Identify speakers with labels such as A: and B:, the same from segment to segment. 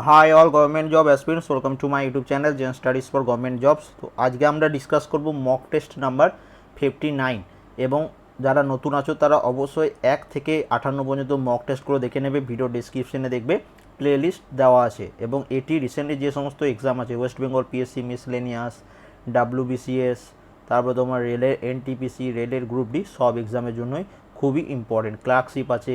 A: Hi all government job aspirants welcome to my YouTube channel Gen studies for government jobs তো আজকে আমরা discuss করব mock test number fifty nine এবং যারা নতুন আছো তারা অবশ্যই এক থেকে আটান্ন পর্যন্ত মক টেস্টগুলো দেখে নেবে ভিডিও ডিসক্রিপশনে দেখবে প্লে লিস্ট দেওয়া আছে এবং এটি রিসেন্টলি যে সমস্ত এক্সাম আছে West Bengal PSC miscellaneous WBCS তারপর তোমার রেলের এনটিপিসি রেলের গ্রুপ ডি সব এক্সামের জন্যই খুবই ইম্পর্টেন্ট ক্লার্কশিপ আছে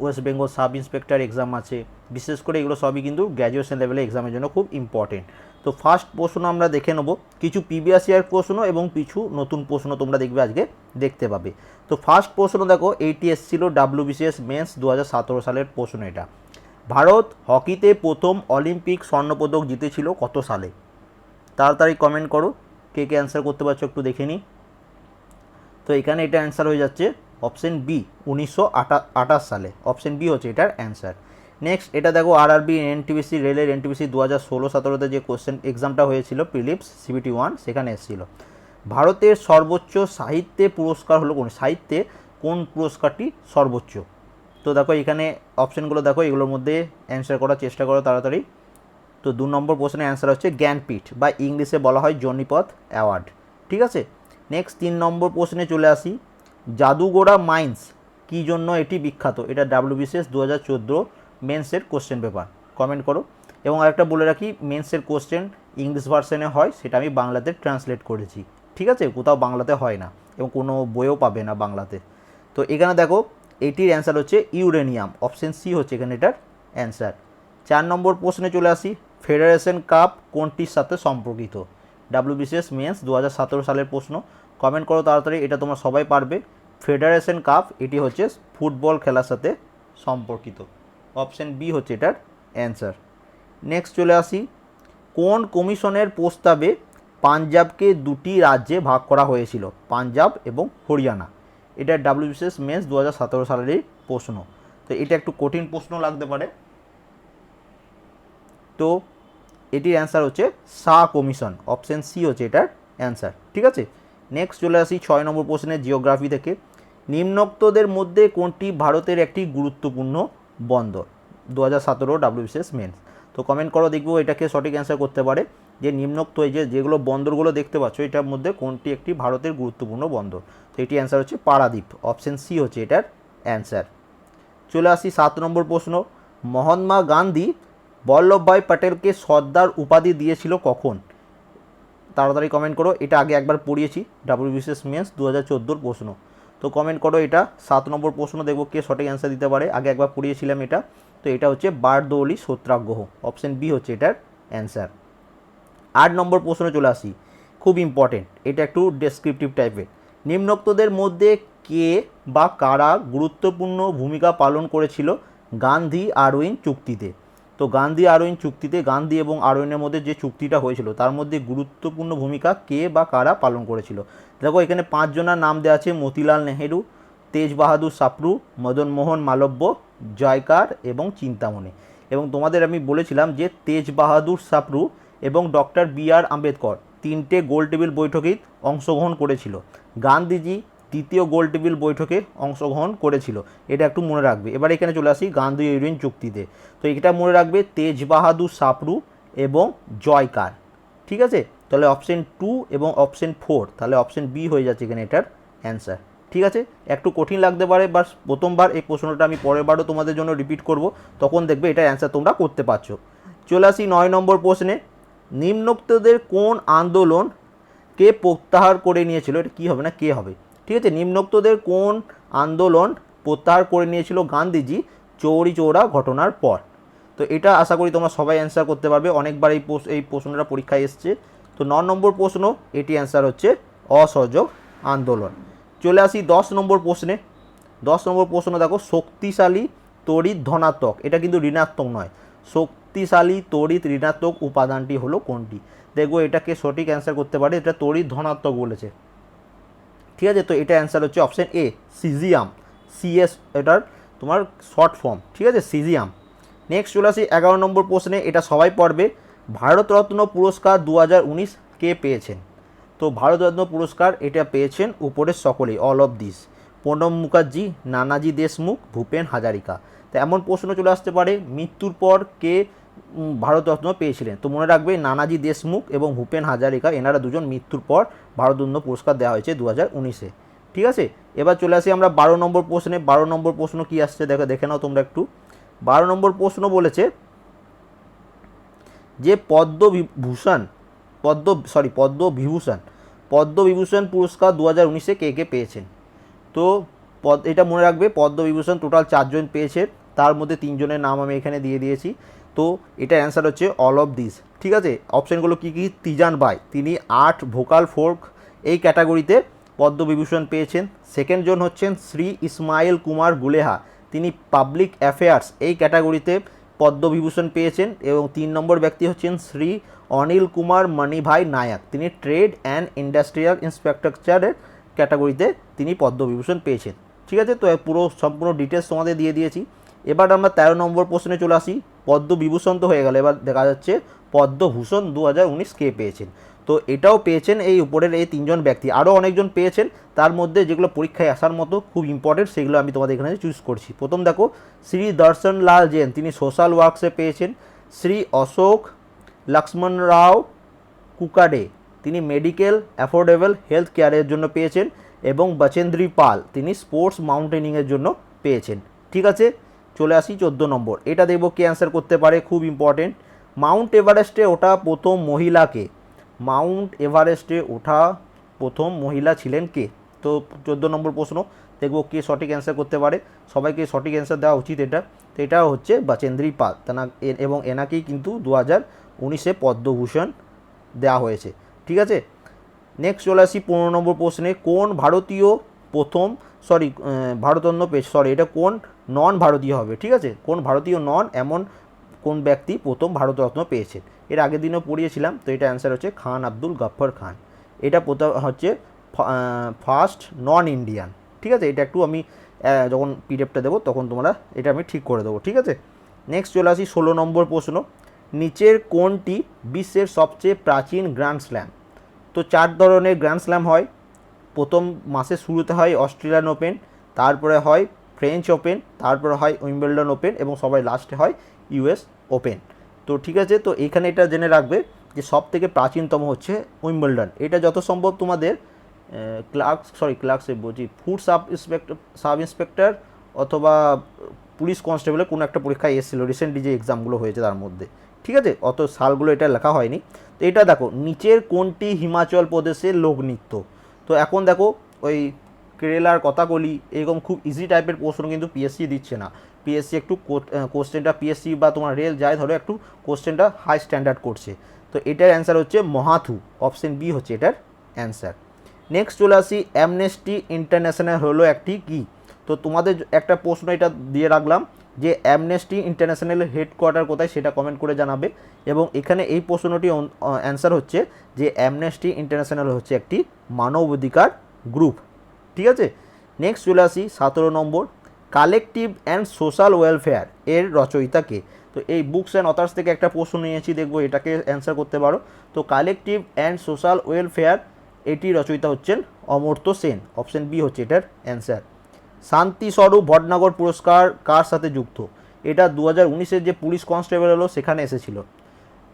A: West Bengal sub inspector exam আছে। বিশেষ করে এগুলো সবই কিন্তু গ্র্যাজুয়েশন লেভেলে এক্সামের জন্য খুব ইম্পর্টেন্ট তো ফার্স্ট প্রশ্ন আমরা দেখে নেব, কিছু প্রিভিয়াস ইয়ার প্রশ্ন এবং কিছু নতুন প্রশ্ন তোমরা দেখবে আজকে দেখতে পাবে। তো ফার্স্ট প্রশ্ন দেখো এইটি এসছিল ডাব্লিউবিসিএস মেন্স দু হাজার সতেরো সালের প্রশ্ন এটা। ভারত হকিতে প্রথম অলিম্পিক স্বর্ণপদক জিতেছিল কত সালে? তাড়াতাড়ি কমেন্ট করো, কে কে অ্যান্সার করতে পারছ একটু দেখে নিই। তো এখানে এটা অ্যান্সার হয়ে যাচ্ছে অপশন বি, উনিশশো আঠাশ সালে। অপশন বি হচ্ছে এটার অ্যান্সার। নেক্সট, এটা দেখো আর আরবি এনটিপিসি রেলের এনটিপিসি দু হাজার ষোলো সতেরোতে যে কোশ্চেন এক্সামটা হয়েছিল প্রিলিপস সিবিটি ওয়ান সেখানে এসেছিল। ভারতের সর্বোচ্চ সাহিত্যে পুরস্কার হলো কোন, সাহিত্যে কোন পুরস্কারটি সর্বোচ্চ? তো দেখো এখানে অপশানগুলো দেখো, এগুলোর মধ্যে অ্যান্সার করার চেষ্টা করো তাড়াতাড়ি। তো দু নম্বর প্রশ্নের অ্যান্সার হচ্ছে জ্ঞানপীঠ, বা ইংলিশে বলা হয় জনিপথ অ্যাওয়ার্ড। ঠিক আছে? নেক্সট, তিন নম্বর প্রশ্নে চলে আসি। জাদুগোড়া মাইন্স কী জন্য এটি বিখ্যাত? এটা ডাব্লিউবিসিএস দু হাজার চোদ্দ মেন্সের কোশ্চেন পেপার। কমেন্ট করো। এবং আরেকটা বলে রাখি, মেন্সের কোশ্চেন ইংলিশ ভার্সনে হয়, সেটা আমি বাংলাতে ট্রান্সলেট করেছি। ঠিক আছে? কোথাও বাংলাতে হয় না এবং কোনো বইও পাবে না বাংলাতে। তো এখানে দেখো, এটির অ্যান্সার হচ্ছে ইউরেনিয়াম। অপশন সি হচ্ছে এখানে এটার অ্যান্সার চার নম্বর প্রশ্নে চলে আসি, ফেডারেশন কাপ কোনটির সাথে সম্পর্কিত? ডাব্লিউবিসিএস মেন্স দু হাজার সতেরো সালের প্রশ্ন। কমেন্ট করো তাড়াতাড়ি, এটা তোমরা সবাই পারবে। ফেডারেশন কাপ এটি হচ্ছে ফুটবল খেলার সাথে সম্পর্কিত। অপশন বি হচ্ছে এটার অ্যান্সার নেক্সট চলে আসি। কোন কমিশনের প্রস্তাবে পাঞ্জাবকে দুটি রাজ্যে ভাগ করা হয়েছিল? পাঞ্জাব এবং হরিয়ানা। এটা ডাব্লিউবিসিএস মেন্স দু হাজার সতেরো সালেরই প্রশ্ন। তো এটা একটু কঠিন প্রশ্ন লাগতে পারে। তো এটির অ্যান্সার হচ্ছে সা কমিশন। অপশন সি হচ্ছে এটার অ্যান্সার ঠিক আছে? নেক্সট চলে আসি ছয় নম্বর প্রশ্নের জিওগ্রাফি থেকে। নিম্নোক্তদের মধ্যে কোনটি ভারতের একটি গুরুত্বপূর্ণ বন্দর? দু হাজার সতেরো ডাব্লিউবিসিএস মেন্স তো কমেন্ট করো, দেখব এটাকে সঠিক অ্যান্সার করতে পারে। যে নিম্নোক্ত এই যে যেগুলো বন্দরগুলো দেখতে পাচ্ছ, এটার মধ্যে কোনটি একটি ভারতের গুরুত্বপূর্ণ বন্দর? তো এটি অ্যান্সার হচ্ছে পারাদ্বীপ। অপশন সি হচ্ছে এটার অ্যান্সার চলে আসি সাত নম্বর প্রশ্ন। মহাত্মা গান্ধী বল্লভভাই প্যাটেলকে সর্দার উপাধি দিয়েছিল কখন? তাড়াতাড়ি কমেন্ট করো, এটা আগে একবার পড়িয়েছি ডাব্লিউবিসিএস মেন্স দু হাজার চোদ্দোর প্রশ্ন। তো কমেন্ট করো এটা, সাত নম্বর প্রশ্ন, দেখব কে সঠিক অ্যান্সার দিতে পারে। আগে একবার পড়িয়েছিলাম এটা। তো এটা হচ্ছে বারদৌলি সত্যাগ্রহ অপশন বি হচ্ছে এটার অ্যান্সার আট নম্বর প্রশ্ন চলে আসি, খুব ইম্পর্টেন্ট এটা একটু ডেসক্রিপটিভ টাইপের নিম্নোক্তদের মধ্যে কে বা কারা গুরুত্বপূর্ণ ভূমিকা পালন করেছিল গান্ধী আরউইন চুক্তিতে? তো গান্ধী আরউইন চুক্তিতে, গান্ধী এবং আরউইনের মধ্যে যে চুক্তিটা হয়েছিল, তার মধ্যে গুরুত্বপূর্ণ ভূমিকা কে বা কারা পালন করেছিল? দেখো, এখানে পাঁচজনের নাম দেওয়া আছে, মতিলাল নেহেরু, তেজ বাহাদুর সাপরু, মদন মোহন মালব্য, জয়কার এবং চিন্তামণি। এবং তোমাদের আমি বলেছিলাম যে তেজ বাহাদুর সাপরু এবং ডক্টর বি আর আম্বেদকর তিনটে গোল টেবিল বৈঠকেই অংশগ্রহণ করেছিল। গান্ধীজি তৃতীয় গোল টেবিল বৈঠকে অংশগ্রহণ করেছিল। এটা একটু মনে রাখবে। এবার এখানে চলে আসি গান্ধী ইউরিন চুক্তিতে। তো এটা মনে রাখবে তেজ বাহাদুর সাপরু এবং জয়কার। ঠিক আছে? তাহলে অপশন টু এবং অপশন ফোর তাহলে অপশন বি হয়ে যাচ্ছে এখানে এটার অ্যান্সার ঠিক আছে? একটু কঠিন লাগতে পারে বা প্রথমবার এই প্রশ্নটা আমি পরের বারও তোমাদের জন্য রিপিট করব। তখন দেখবে এটার অ্যান্সার তোমরা করতে পারছ। চলে আসি নয় নম্বর প্রশ্নে। নিম্নোক্তদের কোন আন্দোলন কে প্রত্যাহার করে নিয়েছিল? এটা কী হবে না কে হবে? ঠিক আছে? নিম্নোক্তদের কোন আন্দোলন প্রত্যাহার করে নিয়েছিল গান্ধীজি? চৌরি চৌরা ঘটনার পর। তো এটা আশা করি তোমরা সবাই অ্যান্সার করতে পারবে। অনেকবার এই এই প্রশ্নটা পরীক্ষায় এসছে। তো ন নম্বর প্রশ্ন, এটি অ্যান্সার হচ্ছে অসহযোগ আন্দোলন। চলে আসি দশ নম্বর প্রশ্নে। দশ নম্বর প্রশ্ন দেখো, শক্তিশালী, তড়িৎ, ধনাত্মক। এটা কিন্তু ঋণাত্মক নয়। শক্তিশালী, তড়িৎ, ঋণাত্মক উপাদানটি হলো কোনটি? দেখব এটাকে সঠিক অ্যান্সার করতে পারে। এটা তড়িৎ, ধনাত্মক বলেছে। ঠিক আছে? তো এটা অ্যান্সার হচ্ছে অপশান এ সিজিয়াম সিএস এটার তোমার শর্ট ফর্ম ঠিক আছে? সিজিয়াম নেক্সট চলে আসি এগারো নম্বর প্রশ্নে, এটা সবাই পড়বে। ভারতরত্ন পুরস্কার দু কে পেয়েছেন? তো ভারতরত্ন পুরস্কার এটা পেয়েছেন উপরের সকলেই all of this Pranab Mukherjee, Nanaji Deshmukh, Bhupen Hazarika. তো এমন প্রশ্ন চলে আসতে পারে, মৃত্যুর পর কে ভারতরত্ন পেয়েছিলেন। তো মনে রাখবে, নানাজি দেশমুখ এবং ভূপেন হাজারিকা, এনারা দুজন মৃত্যুর পর ভারতরত্ন পুরস্কার দেওয়া হয়েছে দু হাজার উনিশে। ঠিক আছে? এবার চলে আসি আমরা বারো নম্বর প্রশ্নে। বারো নম্বর প্রশ্ন কি আসছে? দেখো, দেখে নাও তোমরা একটু। বারো নম্বর প্রশ্ন বলেছে যে পদ্মভূষণ পদ্ম সরি পদ্মবিভূষণ পদ্মবিভূষণ পুরস্কার দু হাজার উনিশে কে কে পেয়েছেন? তো, পদ, এটা মনে রাখবে, পদ্মবিভূষণ টোটাল চারজন পেয়েছে। তার মধ্যে তিনজনের নাম আমি এখানে দিয়ে দিয়েছি। তো এটা অ্যান্সার হচ্ছে অল অফ দিস ঠিক আছে? অপশানগুলো কী কী? তিজান বাই তিনি আর্ট ভোকাল ফোর্ক এই ক্যাটাগরিতে পদ্মবিভূষণ পেয়েছেন। সেকেন্ড জন হচ্ছেন শ্রী ইসমাইল কুমার গুলেহা, তিনি পাবলিক অ্যাফেয়ার্স এই ক্যাটাগরিতে পদ্মবিভূষণ পেয়েছেন এবং তিন নম্বর ব্যক্তি হচ্ছেন শ্রী অনিল কুমার মণিভাই নায়ক, তিনি ট্রেড অ্যান্ড ইন্ডাস্ট্রিয়াল ইন্সপেক্টরচারের ক্যাটাগরিতে তিনি পদ্মবিভূষণ পেয়েছেন। ঠিক আছে? তো পুরো সম্পূর্ণ ডিটেলস তোমাদের দিয়ে দিয়েছি। এবার আমরা তেরো নম্বর প্রশ্নে চলে আসি। পদ্মবিভূষণ তো হয়ে গেল। এবার দেখা যাচ্ছে পদ্মভূষণ দু হাজার উনিশ কে পেয়েছেন। তো এটাও পেয়েছেন এই উপরের এই তিনজন ব্যক্তি। আরও অনেকজন পেয়েছেন। তার মধ্যে যেগুলো পরীক্ষায় আসার মতো খুব ইম্পর্টেন্ট সেগুলো আমি তোমাদের এখানে চুজ করছি। প্রথম দেখো, শ্রী দর্শন লাল জৈন, তিনি সোশ্যাল ওয়ার্কসে পেয়েছেন। শ্রী অশোক লক্ষ্মণ রাও কুকাডে, তিনি মেডিকেল অ্যাফোর্ডেবল হেলথ কেয়ারের জন্য পেয়েছেন। এবং বচেন্দ্রী পাল, তিনি স্পোর্টস মাউন্টেনিংয়ের জন্য পেয়েছেন। ঠিক আছে? চলে আসি চোদ্দ নম্বর। এটা দেখব কে অ্যান্সার করতে পারে, খুব ইম্পর্টেন্ট মাউন্ট এভারেস্টে ওঠা প্রথম মহিলাকে মাউন্ট এভারেস্টে ওঠা প্রথম মহিলা ছিলেন কে? তো চোদ্দ নম্বর প্রশ্ন, দেখব কে সঠিক অ্যান্সার করতে পারে। সবাইকে সঠিক অ্যান্সার দেওয়া উচিত এটা। তো এটা হচ্ছে বাচেন্দ্রী পাল। তেনা এবং এনাকেই কিন্তু দু হাজার উনিশে পদ্মভূষণ দেওয়া হয়েছে। ঠিক আছে? নেক্সট চলে আসি পনেরো নম্বর প্রশ্নে। কোন ভারতীয় প্রথম সরি ভারতরত্ন পেশ সরি এটা কোন নন ভারতীয় হবে, ঠিক আছে? কোন ভারতীয় নন এমন কোন ব্যক্তি প্রথম ভারতরত্ন পেয়েছেন এর আগের দিনও পড়িয়েছিলাম, তো এটা অ্যান্সার হচ্ছে খান আব্দুল গাফর খান। এটা হচ্ছে ফার্স্ট নন ইন্ডিয়ান ঠিক আছে? এটা একটু আমি যখন পিডিএফটা দেবো, তখন তোমরা এটা আমি ঠিক করে দেবো, ঠিক আছে? নেক্সট চলে আসি, ষোলো নম্বর প্রশ্ন। নিচের কোনটি বিশ্বের সবচেয়ে প্রাচীন গ্র্যান্ড স্ল্যাম তো চার ধরনের গ্র্যান্ড স্ল্যাম হয় প্রথম মাসে শুরুতে হয় অস্ট্রেলিয়ান ওপেন, তারপরে হয় ফ্রেঞ্চ ওপেন, তারপরে হয় উইম্বলডন ওপেন এবং সবাই লাস্টে হয় ইউএস ওপেন। তো ঠিক আছে, তো এখানে এটা জেনে রাখবে যে সব থেকে প্রাচীনতম হচ্ছে উইম্বলডন। এটা যত সম্ভব তোমাদের ক্লার্ক, সরি ক্লার্কশিপ বলছি, food sub inspector sub inspector অথবা পুলিশ কনস্টেবলের কোনো একটা পরীক্ষায় এসেছিল রিসেন্টলি যে এক্সামগুলো হয়েছে তার মধ্যে। ঠিক আছে, অত সালগুলো এটা লেখা হয়নি। তো এটা দেখো, নিচের কোনটি হিমাচল প্রদেশের লোকনৃত্য? তো এখন দেখো, ওই কেরালার কথাকলি এরকম খুব ইজি টাইপের প্রশ্ন কিন্তু পিএসসি দিচ্ছে না। পিএসসি একটু কোশ্চেনটা পিএসসি বা তোমার রেল যায় ধরো, একটু কোশ্চেনটা হাই স্ট্যান্ডার্ড করছে। তো এটার অ্যান্সার হচ্ছে মহাথু অপশন বি হচ্ছে এটার অ্যান্সার নেক্সট চলে আসি অ্যামনেস্টি ইন্টারন্যাশনাল হলো একটি কি? তো তোমাদের একটা প্রশ্ন এটা দিয়ে রাখলাম যে অ্যামনেস্টি ইন্টারন্যাশনালের হেডকোয়ার্টার কোথায় সেটা কমেন্ট করে জানাবে এবং এখানে এই প্রশ্নটি অ্যান্সার হচ্ছে যে অ্যামনেস্টি ইন্টারন্যাশনাল হচ্ছে একটি মানবাধিকার গ্রুপ ঠিক আছে? নেক্সট চলে আসি সতেরো নম্বর কালেকটিভ অ্যান্ড সোশ্যাল ওয়েলফেয়ার এর রচয়িতাকে। তো এই বুকস অ্যান্ড অথার্স থেকে একটা প্রশ্ন নিয়েছি, দেখব এটাকে অ্যান্সার করতে পারো। তো কালেকটিভ অ্যান্ড সোশ্যাল ওয়েলফেয়ার এটি রচয়িতা হচ্ছেন অমর্ত্য সেন। অপশন বি হচ্ছে এটার অ্যান্সার শান্তিস্বরূপ ভটনাগর পুরস্কার কার সাথে যুক্ত? এটা দু হাজার উনিশের যে পুলিশ কনস্টেবল হলো সেখানে এসেছিল।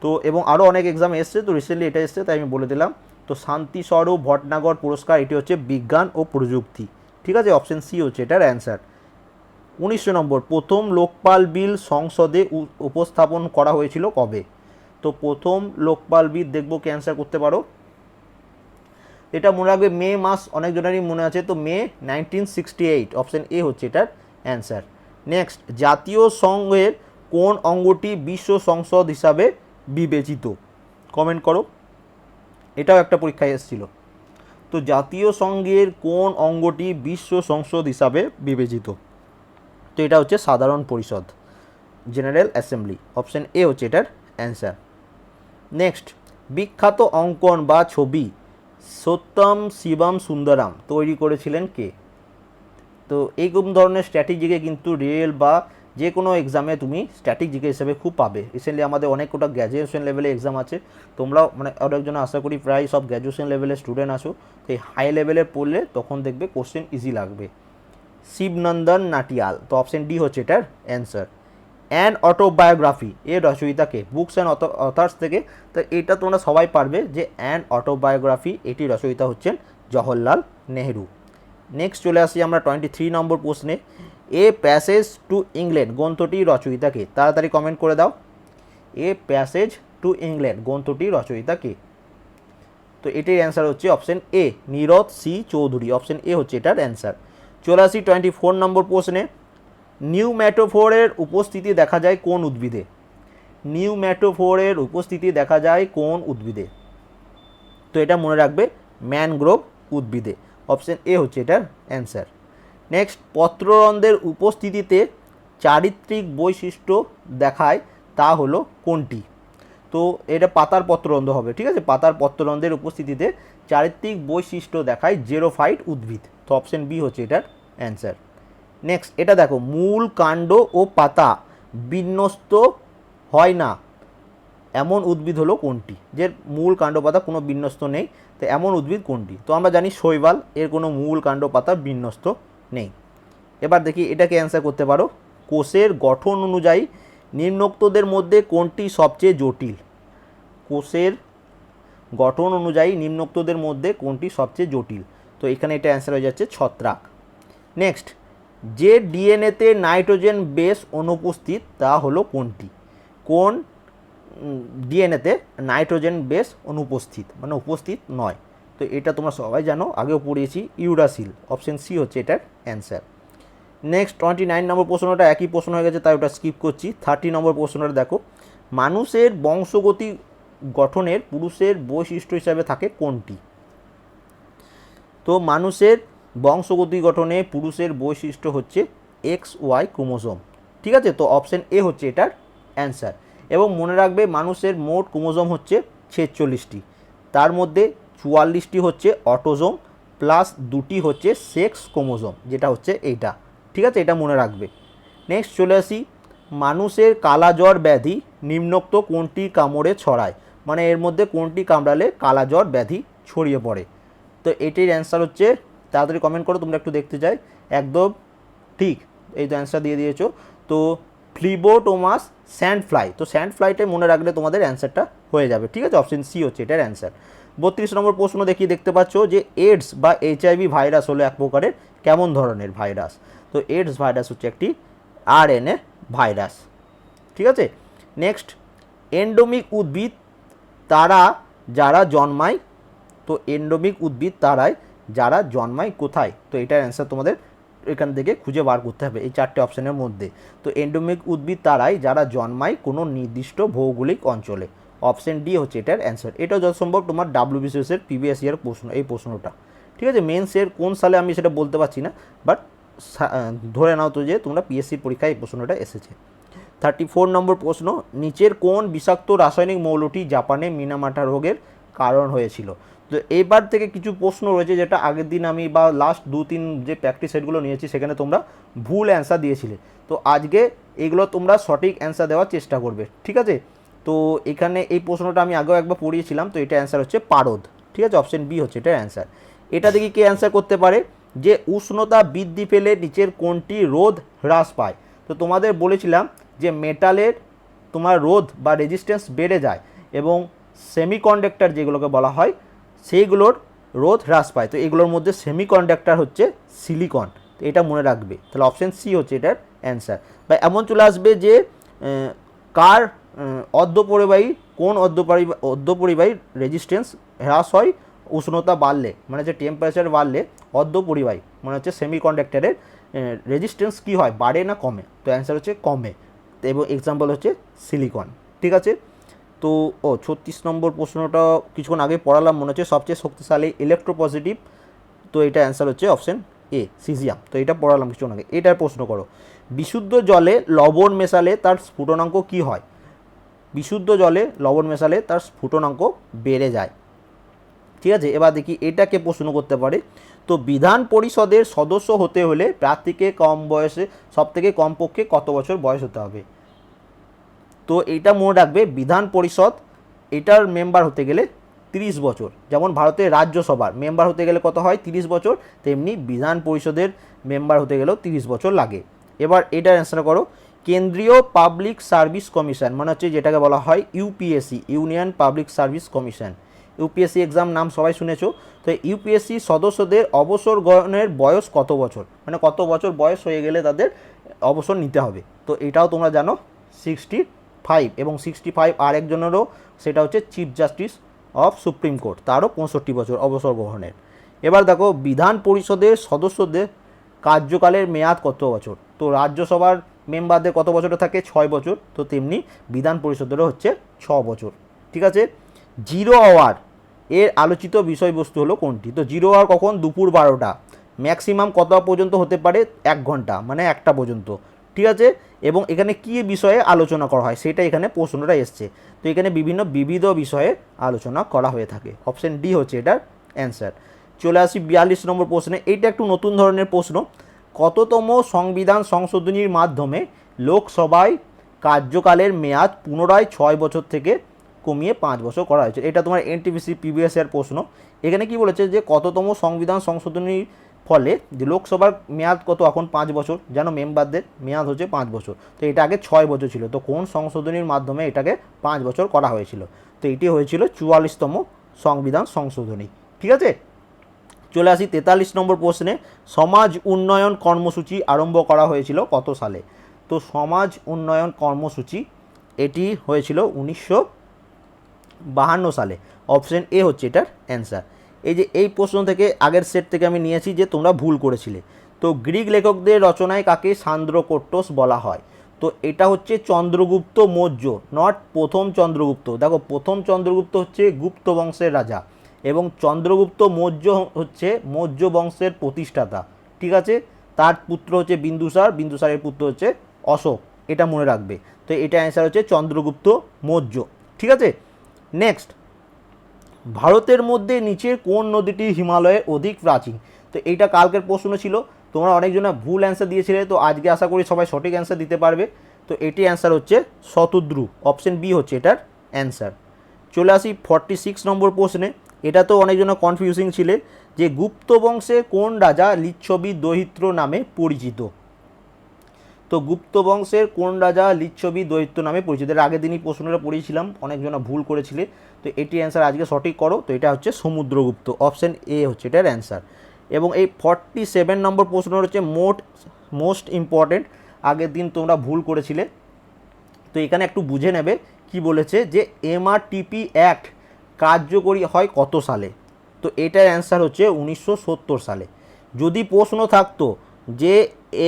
A: তো, এবং আরও অনেক এক্সাম এসছে, তো রিসেন্টলি এটা এসছে, তাই আমি বলে দিলাম। তো শান্তিস্বরূপ ভটনাগর পুরস্কার, এটি হচ্ছে বিজ্ঞান ও প্রযুক্তি। ঠিক আছে? অপশন সি হচ্ছে এটার অ্যান্সার উনিশশো নম্বর, প্রথম লোকপাল বিল সংসদে উপস্থাপন করা হয়েছিল কবে? তো প্রথম লোকপাল বিল দেখব কে অ্যান্সার করতে পারো? এটা মনে রাখবে মে মাস, অনেক জনেরই মনে আছে, তো May nineteen sixty eight option A হচ্ছে এটার অ্যান্সার নেক্সট জাতীয় সংঘের কোন অঙ্গটি বিশ্ব সংসদ হিসাবে বিবেচিত? কমেন্ট করো। এটাও একটা পরীক্ষায় এসেছিল। তো জাতীয় সংঘের কোন অঙ্গটি বিশ্ব সংসদ হিসাবে বিবেচিত? তো এটা হচ্ছে সাধারণ পরিষদ জেনারেল অ্যাসেম্বলি অপশন এ হচ্ছে এটার অ্যান্সার নেক্সট বিখ্যাত অঙ্কন বা ছবি সত্যম শিবম সুন্দরাম তৈরি করেছিলেন কে? তো এইরকম ধরনের স্ট্র্যাটেজিকে কিন্তু রিয়েল বা যে কোনো এক্সামে তুমি স্ট্যাটিক হিসেবে খুব পাবে। রিসেন্টলি আমাদের অনেক কোটা গ্র্যাজুয়েশন লেভেলে এক্সাম আছে। তোমরাও মানে অনেকজন আশা করি প্রায় সব গ্র্যাজুয়েশন লেভেলের স্টুডেন্ট আসো তো এই হাই লেভেলে পড়লে তখন দেখবে কোশ্চেন ইজি লাগবে। শিবনন্দন নাটিয়াল, তো অপশন ডি হচ্ছে এটার অ্যান্সার অ্যান অটোবায়োগ্রাফি এর রচয়িতাকে, বুকস অ্যান্ড অথার্স থেকে। তো এটা তোমরা সবাই পারবে যে অ্যান অটোবায়োগ্রাফি, এটি রচয়িতা হচ্ছেন জওহরলাল নেহেরু। নেক্সট চলে আসি আমরা টোয়েন্টি থ্রি নম্বর প্রশ্নে। এ প্যাসেজ টু ইংল্যান্ড গ্রন্থটি রচয়িতাকে, তাড়াতাড়ি কমেন্ট করে দাও। এ প্যাসেজ টু ইংল্যান্ড গ্রন্থটি রচয়িতা কে তো এটির অ্যান্সার হচ্ছে option A Nirad C Chaudhuri option A হচ্ছে এটার অ্যান্সার চলে আসি টোয়েন্টি ফোর নম্বর প্রশ্নে। নিউ ম্যাটোফোরের উপস্থিতি দেখা যায় কোন উদ্ভিদে? নিউ ম্যাটোফোরের উপস্থিতি দেখা যায় কোন উদ্ভিদে? তো এটা মনে রাখবে, ম্যানগ্রোভ উদ্ভিদে। অপশন এ হচ্ছে এটার অ্যান্সার। নেক্সট, পত্ররন্ধ্রের উপস্থিতিতে চারিত্রিক বৈশিষ্ট্য দেখায় তা হলো কোনটি? তো এটা পাতার পত্ররন্ধ্র হবে, ঠিক আছে? পাতার পত্ররন্ধ্রের উপস্থিতিতে চারিত্রিক বৈশিষ্ট্য দেখায় জেরোফাইট উদ্ভিদ। তো অপশন বি হচ্ছে এটার অ্যান্সার। নেক্সট এটা দেখো, মূল কাণ্ড ও পাতা বিন্যস্ত হয় না। এমন উদ্ভিদ হলো কোনটি? যে মূল কাণ্ড পাতা কোনো বিন্যস্ত নেই, তো এমন উদ্ভিদ কোনটি? তো আমরা জানি শৈবাল, এর কোনো মূল কাণ্ড পাতা বিন্যস্ত নেই। এবার দেখি, এটাকে অ্যান্সার করতে পারো। কোষের গঠন অনুযায়ী নিম্নোক্তদের মধ্যে কোনটি সবচেয়ে জটিল? কোষের গঠন অনুযায়ী নিম্নোক্তদের মধ্যে কোনটি সবচেয়ে জটিল? তো এখানে এটা অ্যান্সার হয়ে যাচ্ছে ছত্রাক। নেক্সট যে ডিএনএতে নাইট্রোজেন বেস অনুপস্থিত, তা হলো কোনটি? কোন ডিএনএতে নাইট্রোজেন বেস অনুপস্থিত? মানে উপস্থিত নয়। তো এটা তোমরা সবাই জানো, আগেও পড়িয়েছি, ইউরাসিল, অপশন সি হচ্ছে এটার অ্যান্সার। নেক্সট, টোয়েন্টি নাইন নম্বর প্রশ্নটা একই প্রশ্ন হয়ে গেছে, তাই ওটা স্কিপ করছি। থার্টি নম্বর প্রশ্নটা দেখো, মানুষের বংশগতি গঠনের পুরুষের বৈশিষ্ট্য হিসাবে থাকে কোনটি? তো মানুষের বংশগতি গঠনে পুরুষের বৈশিষ্ট্য হচ্ছে এক্স ওয়াই ক্রোমোজোম। ঠিক আছে? তো অপশন এ হচ্ছে এটার অ্যান্সার। এবং মনে রাখবে মানুষের মোট ক্রোমোজোম হচ্ছে ছেচল্লিশটি। তার মধ্যে চুয়াল্লিশটি হচ্ছে অটোজোম, প্লাস দুটি হচ্ছে সেক্স ক্রোমোজোম, যেটা হচ্ছে এইটা। ঠিক আছে? এটা মনে রাখবে। নেক্সট চলে আসি। মানুষের কালাজ্বর ব্যাধি নিম্নোক্ত কোনটি কামড়ে ছড়ায়? মানে এর মধ্যে কোনটি কামড়ালে কালাজ্বর ব্যাধি ছড়িয়ে পড়ে? তো এটির অ্যান্সার হচ্ছে তাড়াতাড়ি কমেন্ট করো, তোমরা একটু দেখতে চাই একদম ঠিক এই তো অ্যান্সার দিয়ে দিয়েছ। তো ফ্লিবোটোমাস স্যান্ড ফ্লাই তো স্যান্ড ফ্লাইটাই মনে রাখলে তোমাদের অ্যান্সারটা হয়ে যাবে, ঠিক আছে? অপশন সি হচ্ছে এটার অ্যান্সার বত্রিশ নম্বর প্রশ্ন দেখিয়ে দেখতে পাচ্ছ যে এডস বা এইচআইভি ভাইরাস হলো এক প্রকারের, কেমন ধরনের ভাইরাস তো এডস ভাইরাস হচ্ছে একটি আরএনএ ভাইরাস ঠিক আছে? নেক্সট এন্ডোমিক উদ্ভিদ তারা যারা জন্মায়, তো এন্ডোমিক উদ্ভিদ তারাই যারা জন্মায় কোথায়? তো এটার অ্যান্সার তোমাদের এখান থেকে খুঁজে বার করতে হবে এই চারটে অপশনের মধ্যে। তো এন্ডোমিক উদ্ভিদ তারাই যারা জন্মায় কোনো নির্দিষ্ট ভৌগোলিক অঞ্চলে। অপশন ডি হচ্ছে এটার অ্যান্সার এটা যত সম্ভব তোমার ডাব্লিউবিসিএস এর প্রিভিয়াস ইয়ার প্রশ্ন, এই প্রশ্নটা। ঠিক আছে? মেন্সের কোন সালে আমি সেটা বলতে পারছি না বাট ধরে নাও তো যে তোমরা পিএসসি পরীক্ষায় এই প্রশ্নটা এসেছে। থার্টি ফোর নম্বর প্রশ্ন, নিচের কোন বিষাক্ত রাসায়নিক মৌলটি জাপানে মিনামাটা রোগের কারণ হয়েছিল? তো এবার থেকে কিছু প্রশ্ন রয়েছে যেটা আগের দিন আমি বা লাস্ট দু, তিন যে প্র্যাকটিস সেটগুলো নিয়েছি সেখানে তোমরা ভুল অ্যান্সার দিয়েছিলে। তো আজকে এগুলো তোমরা সঠিক অ্যান্সার দেওয়ার চেষ্টা করবে, ঠিক আছে? তো এখানে এই প্রশ্নটা আমি আগেও একবার পড়িয়েছিলাম, তো এটা অ্যান্সার হচ্ছে পারদ, ঠিক আছে? অপশন বি হচ্ছে এটার অ্যান্সার এটা দেখি কে অ্যান্সার করতে পারে? যে উষ্ণতা বৃদ্ধি পেলে নিচের কোনটি রোধ হ্রাস পায়। তো তোমাদের বলেছিলাম যে মেটালের তোমার রোধ বা রেজিস্ট্যান্স বেড়ে যায় এবং সেমিকন্ডাক্টর যেগুলোকে বলা হয় সেইগুলোর রোধ হ্রাস পায়। তো এগুলোর মধ্যে সেমিকন্ডাক্টর হচ্ছে সিলিকন তো এটা মনে রাখবে। তাহলে অপশান সি হচ্ছে এটার অ্যান্সার বা এমন চলে আসবে যে কার অর্ধপরিবাহী, কোন অর্ধপরিবাহী অর্ধপরিবাহী রেজিস্ট্যান্স হ্রাস হয়? উষ্ণতা বাড়লে মানে যে টেম্পারেচার বাড়লে অর্ধপরিবাহী মানে হচ্ছে সেমিকন্ডাক্টরের রেজিস্ট্যান্স কী হয়? বাড়ে না কমে? তো অ্যান্সার হচ্ছে কমে। এবং এক্সাম্পল হচ্ছে সিলিকন ঠিক আছে? তো, ও, ছত্রিশ নম্বর প্রশ্নটা কিছুক্ষণ আগে পড়ালাম, মনে হচ্ছে সবচেয়ে শক্তিশালী ইলেকট্রোপজিটিভ তো এটা অ্যান্সার হচ্ছে অপশন এ সিজিয়াম তো এটা পড়ালাম কিছুক্ষণ আগে। এটার প্রশ্ন করো, বিশুদ্ধ জলে লবণ মেশালে তার স্ফুটনাঙ্ক কী হয়? বিশুদ্ধ জলে লবণ মেশালে তার স্ফুটনাঙ্ক বেড়ে যায়। ঠিক আছে? এবার দেখি এটাকে প্রশ্ন করতে পারে। তো, বিধান পরিষদের সদস্য হতে হলে প্রার্থীকে কম বয়সে সব থেকে কমপক্ষে কত বছর বয়স হতে হবে? তো এটা মনে রাখবে বিধান পরিষদ, এটার মেম্বার হতে গেলে তিরিশ বছর। যেমন ভারতের রাজ্যসভার মেম্বার হতে গেলে কত হয়? তিরিশ বছর। তেমনি বিধান পরিষদের মেম্বার হতে গেলেও তিরিশ বছর লাগে। এবার এটার অ্যান্সার করো। কেন্দ্রীয় পাবলিক সার্ভিস কমিশন মানে হচ্ছে যেটাকে বলা হয় UPSC Union Public Service Commission UPSC exam নাম সবাই শুনেছো? তো ইউপিএসসি সদস্যদের অবসর গ্রহণের বয়স কত বছর? মানে কত বছর বয়স হয়ে গেলে তাদের অবসর নিতে হবে। তো এটাও তোমরা জানো সিক্সটি ফাইভ এবং সিক্সটি ফাইভ আর একজনেরও সেটা হচ্ছে chief justice of Supreme Court তারও পঁয়ষট্টি বছর অবসর গ্রহণের। এবার দেখো, বিধান পরিষদের সদস্যদের কার্যকালের মেয়াদ কত বছর? তো রাজ্যসভার মেম্বারদের কত বছরে থাকে? ছয় বছর। তো তেমনি বিধান পরিষদেরও হচ্ছে ছ বছর। ঠিক আছে? জিরো আওয়ার এর আলোচিত বিষয়বস্তু হলো কোনটি? তো জিরো আওয়ার কখন? দুপুর বারোটা। ম্যাক্সিমাম কত পর্যন্ত হতে পারে? এক ঘণ্টা মানে একটা পর্যন্ত। ঠিক আছে? এবং এখানে কী বিষয়ে আলোচনা করা হয়? সেটা এখানে প্রশ্নটা এসছে। তো এখানে বিভিন্ন বিবিধ বিষয়ে আলোচনা করা হয়ে থাকে। অপশন ডি হচ্ছে এটার অ্যান্সার। চলে আসি বিয়াল্লিশ নম্বর প্রশ্নে। এইটা একটু নতুন ধরনের প্রশ্ন। কততম সংবিধান সংশোধনীর মাধ্যমে লোকসভায় কার্যকালের মেয়াদ পুনরায় ছয় বছর থেকে কমিয়ে পাঁচ বছর করা হয়েছে? এটা তোমার এনটিপিসি পিবিএস এর প্রশ্ন। এখানে কি বলেছে যে কততম সংবিধান সংশোধনীর ফলে যে লোকসভার মেয়াদ কত এখন পাঁচ বছর, যেন মেম্বারদের মেয়াদ হচ্ছে পাঁচ বছর। তো এটা আগে ছয় বছর ছিল, তো কোন সংশোধনীর মাধ্যমে এটাকে পাঁচ বছর করা হয়েছিল? তো এটি হয়েছিল চুয়াল্লিশতম সংবিধান সংশোধনী। ঠিক আছে? চলে আসি তেতাল্লিশ নম্বর প্রশ্নে, সমাজ উন্নয়ন কর্মসূচি আরম্ভ করা হয়েছিল কত সালে? তো সমাজ উন্নয়ন কর্মসূচি এটি হয়েছিল উনিশশো বাহান্ন সালে। অপশন এ হচ্ছে এটার অ্যান্সার। এই যে, এই প্রশ্ন থেকে, আগের সেট থেকে আমি নিয়েছি যে তোমরা ভুল করেছিলে। তো গ্রিক লেখকদের রচনায় কাকে সান্দ্রকোট্টস বলা হয়? তো এটা হচ্ছে চন্দ্রগুপ্ত মৌর্য নট প্রথম চন্দ্রগুপ্ত। দেখো, প্রথম চন্দ্রগুপ্ত হচ্ছে গুপ্ত বংশের রাজা এবং চন্দ্রগুপ্ত মৌর্য হচ্ছে মৌর্য বংশের প্রতিষ্ঠাতা, ঠিক আছে? তার পুত্র হচ্ছে বিন্দুসার, বিন্দুসারের পুত্র হচ্ছে অশোক, এটা মনে রাখবে। তো এটা অ্যান্সার হচ্ছে চন্দ্রগুপ্ত মৌর্য, ঠিক আছে? নেক্সট ভারতের মধ্যে নিচের কোন নদীটি হিমালয়ে অধিক প্রাচীন? তো এইটা কালকের প্রশ্ন ছিল, তোমরা অনেকজনা ভুল অ্যান্সার দিয়েছিলে, তো আজকে আশা করি সবাই সঠিক অ্যান্সার দিতে পারবে। তো এটি অ্যান্সার হচ্ছে শতদ্রু অপশন বি হচ্ছে এটার অ্যান্সার চলে আসি ফর্টি সিক্স নম্বর প্রশ্নে, এটা তো অনেকজন কনফিউজিং ছিলে, যে গুপ্ত বংশের কোন রাজা লিচ্ছবি দহিত্র নামে পরিচিত? তো গুপ্ত বংশের কোন রাজা লিচ্ছবি দৈত্য নামে পরিচিত? এর আগের দিনই প্রশ্নটা পড়িয়েছিলাম, অনেকজনা ভুল করেছিলে। তো এটি অ্যান্সার আজকে সঠিক করো, তো এটা হচ্ছে সমুদ্রগুপ্ত অপশন এ হচ্ছে এটার অ্যান্সার এবং এই ফর্টি সেভেন নম্বর প্রশ্ন হচ্ছে মোট মোস্ট ইম্পর্টেন্ট আগের দিন তোমরা ভুল করেছিলে। তো এখানে একটু বুঝে নেবে কি বলেছে যে এমআরটিপি অ্যাক্ট কার্যকরী হয় কত সালে? তো এটার অ্যান্সার হচ্ছে উনিশশো সত্তর সালে। যদি প্রশ্ন থাকতো যে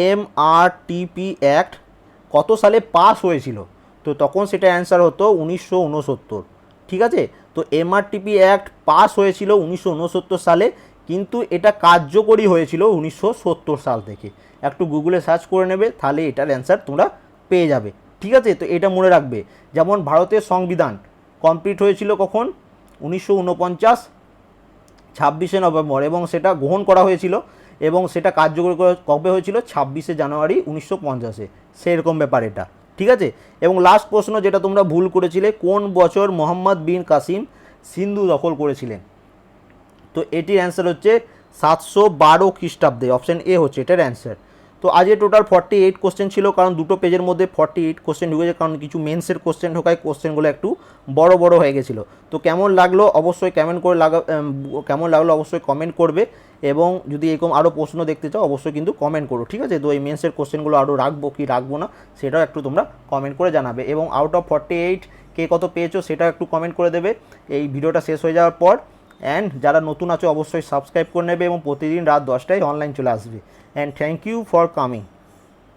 A: এমআরটিপি অ্যাক্ট কত সালে পাস হয়েছিল, তো তখন সেটা অ্যান্সার হতো উনিশশো উনসত্তর। ঠিক আছে? তো এমআরটিপি অ্যাক্ট পাস হয়েছিল উনিশশো উনসত্তর সালে, কিন্তু এটা কার্যকরী হয়েছিল উনিশশো সত্তর সাল থেকে। একটু গুগলে সার্চ করে নেবে, তাহলে এটার অ্যান্সার তোমরা পেয়ে যাবে। ঠিক আছে? তো এটা মনে রাখবে। যেমন ভারতের সংবিধান কমপ্লিট হয়েছিল কখন? উনিশশো উনপঞ্চাশ, ছাব্বিশে নভেম্বর, এবং সেটা গ্রহণ করা হয়েছিল, এবং সেটা কার্যকরী করা- কবে হয়েছিল? ছাব্বিশে জানুয়ারি উনিশশো পঞ্চাশে। সেরকম ব্যাপার এটা। ঠিক আছে? এবং লাস্ট প্রশ্ন যেটা তোমরা ভুল করেছিলে, কোন বছর মোহাম্মদ বিন কাসিম সিন্ধু দখল করেছিলেন? তো এটির অ্যান্সার হচ্ছে সাতশো বারো খ্রিস্টাব্দে অপশান এ হচ্ছে, এটার অ্যান্সার তো আজকে টোটাল ফর্টি এইট কোশ্চেন ছিল, কারণ দুটো পেজের মধ্যে ফর্টি এইট কোশ্চেন ঢুকেছে, কারণ কিছু মেন্সের কোশ্চেন ঢোকায় কোশ্চেনগুলো একটু বড় বড় হয়ে গেছিল। তো কেমন লাগল অবশ্যই কেমন করে লাগা কেমন লাগল অবশ্যই কমেন্ট করবে, এবং যদি এরকম আরও প্রশ্ন দেখতে চাও, অবশ্যই কিন্তু কমেন্ট করো, ঠিক আছে? তো এই মেন্সের কোশ্চেনগুলো আরও রাখব কি রাখব না, সেটাও একটু তোমরা কমেন্ট করে জানাবে। এবং আউট অফ ফর্টি এইট কে কত পেয়েছ, সেটাও একটু কমেন্ট করে দেবে। এই ভিডিওটা শেষ হয়ে যাওয়ার পর অ্যান্ড যারা নতুন আছো অবশ্যই সাবস্ক্রাইব করে নেবে এবং প্রতিদিন রাত দশটায় অনলাইন চলে আসবে। And thank you for coming